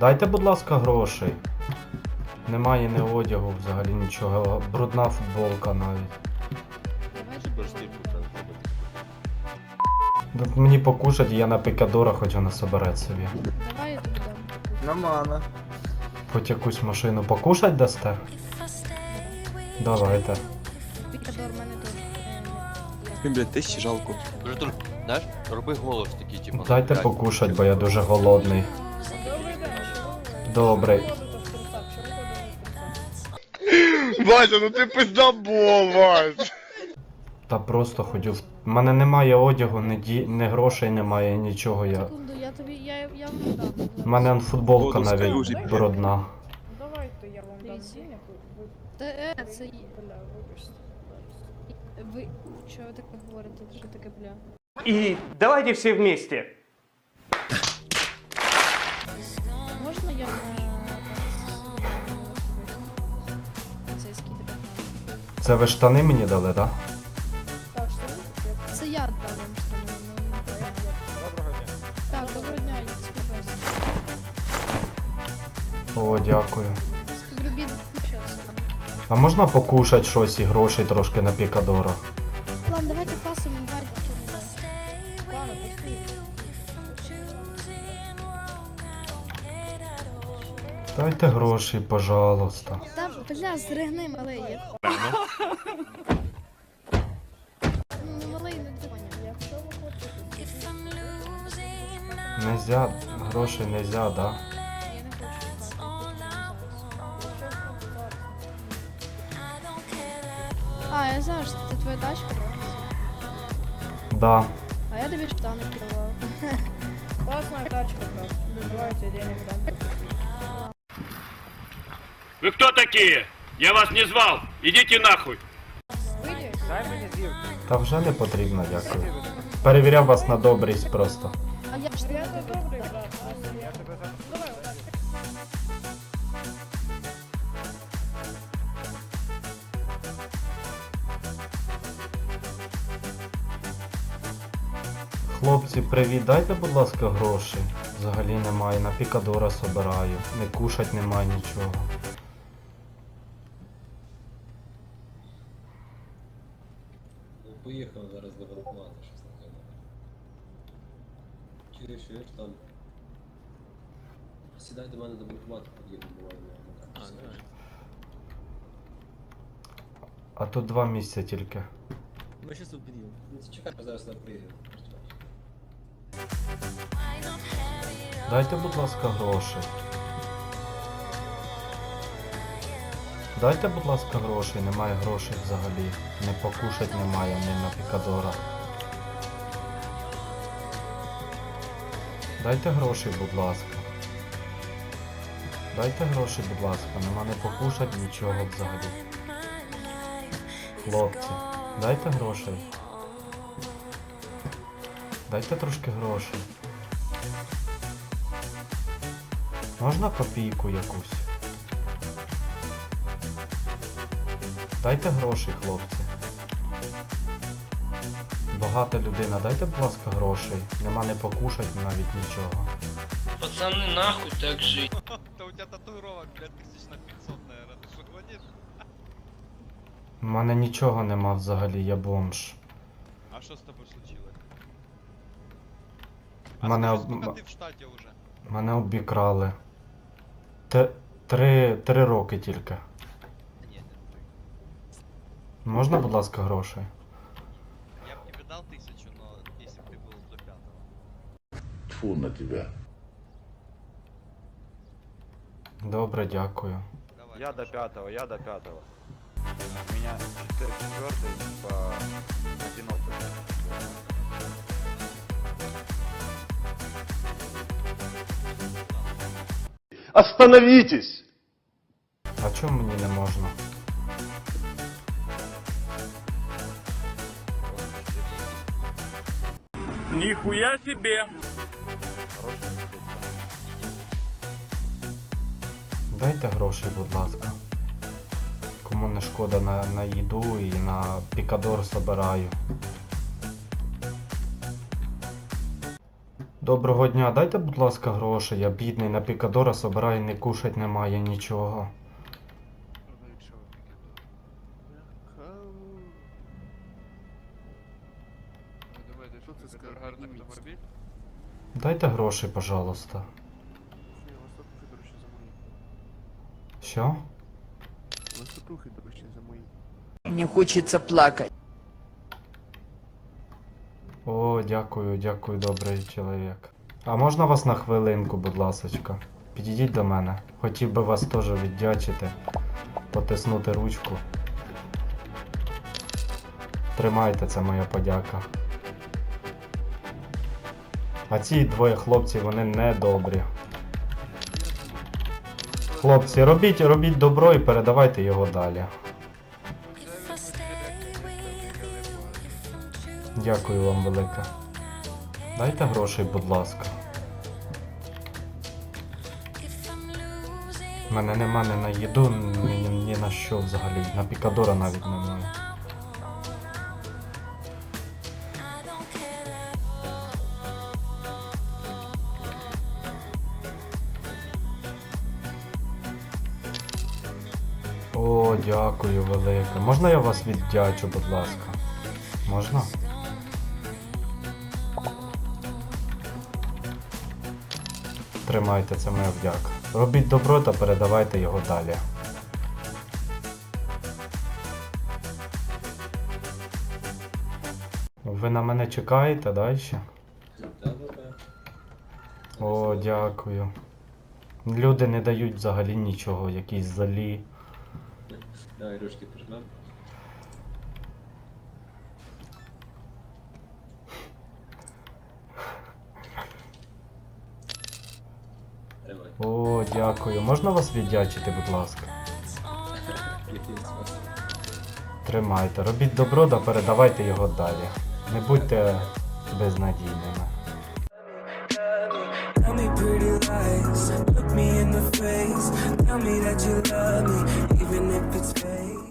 Дайте, будь ласка, грошей. Немає ні одягу, взагалі нічого. Брудна футболка навіть. Тут мені покушать, я на пикадора хоч вона собере собі. Давай я тобі дам. Нормально. Хоч якусь машину покушать дасте? Давайте. Пікадор мене теж. Скажи, блядь, тисячі жалко. Артур, знаєш, роби голос такий, типу. Дайте покушать, бо я дуже голодний. Добре. Вася, ну ти пиздобол, Вась. Та просто хотів. У мене немає одягу, ні, ді... ні грошей немає, нічого я. Секунду, я тобі, я, я вам дам. У мене он футболка Воду навіть скажи, брудна. Давайте я вам дам денег, Та е, це є. бля, вибачте. Ви. Що ви таке говорите? Що таке бля? И давайте все вместе. Можна я на Це ви штани мені дали, так? Так, ви? Це я дам вам штани, ну, Доброго дня. Так, доброго дня, я. О, дякую. Співробіт. А можна покушать щось і грошей трошки на пікадора? Ладно, давайте. Ладно, пустіть. Дайте грошей, пожалуйста. Та, бля, зригни, малий. Я... Ну, малий, не дзвоня. Якщо ви хочете, Нельзя, грошей нельзя, да? Я не хочу. А, я знаю, що це твоя тачка, да? Да. А я тобі штани керував. классная тачка, брат. Давайте денег дам. Вы кто такие? Я вас не звал. Идите нахуй. Та вже не потрібно, дякую. Перевіряв вас на добрість просто. А я ж то добрий, брат. Хлопці, привіт, дайте, будь ласка, грошей. Взагалі немає, на пікадора собираю. Не кушать немає нічого. Ну, поїхав зараз до банкомату, щось таке. Чуєш, чуєш там. Сідай до мене до банкомату, під'їду, буває на А, давай. А тут два місця тільки. Ми щас тут під'їдемо. Ну, ти чекай, зараз не приїду. Дайте, будь ласка, грошей. Дайте, будь ласка, грошей, немає грошей взагалі. Не покушать немає, ні на пікадора. Дайте грошей, будь ласка. Дайте грошей, будь ласка, нема не покушать нічого взагалі. Хлопці, дайте грошей. Дайте трошки грошей. Можна копійку якусь? Дайте грошей, хлопці. Багата людина, дайте, будь ласка, грошей. Нема не покушать навіть нічого. Пацаны, нахуй так жить. Та у тебе татуировок, блядь, тисяч на 500, наверное. Ти що гониш? У мене нічого нема взагалі, я бомж. А що з тобою случилось? Мене А об- скажи, скільки ти в штаті уже? Мене обікрали. Т- три, три роки тільки. Ні, не три. Можна, будь ласка, грошей? Тьфу на тебе. Добре, дякую. Давай. Я до пятого, я до пятого. У меня четыре- четвертый по одинокому. Остановитесь! А чому мені не можна? Нихуя себе. Дайте грошей, будь ласка. Кому не шкода на, на їду і на пікадор собираю. Доброго дня, дайте, будь ласка, гроші. Я бідний, на пікадора собираю, не кушать немає нічого. Дайте гроші, пожалуйста. Що? Мне хочется плакать. О, дякую, дякую, добрий чоловік. А можна вас на хвилинку, будь ласочка? Підійдіть до мене. Хотів би вас теж віддячити, потиснути ручку. Тримайте, це моя подяка. А ці двоє хлопців, вони не добрі. Хлопці, робіть, робіть добро і передавайте його далі. Дякую вам велике. Дайте грошей, будь ласка. У Мене нема ні на їду, ні, ні на що взагалі. На пікадора навіть немає. О, дякую велике. Можна я вас віддячу, будь ласка? Можна? Тримайте, це моя вдяка. Робіть добро та передавайте його далі. Ви на мене чекаєте далі? О, дякую. Люди не дають взагалі нічого, якісь залі. Давай ручки прижмем. Давай. О, дякую. Можна вас віддячити, будь ласка? Який? Тримайте, робіть добро та передавайте його далі. Не будьте безнадійними. Tell me pretty lies, look me in the face. Tell me that you love me, even if it's fake.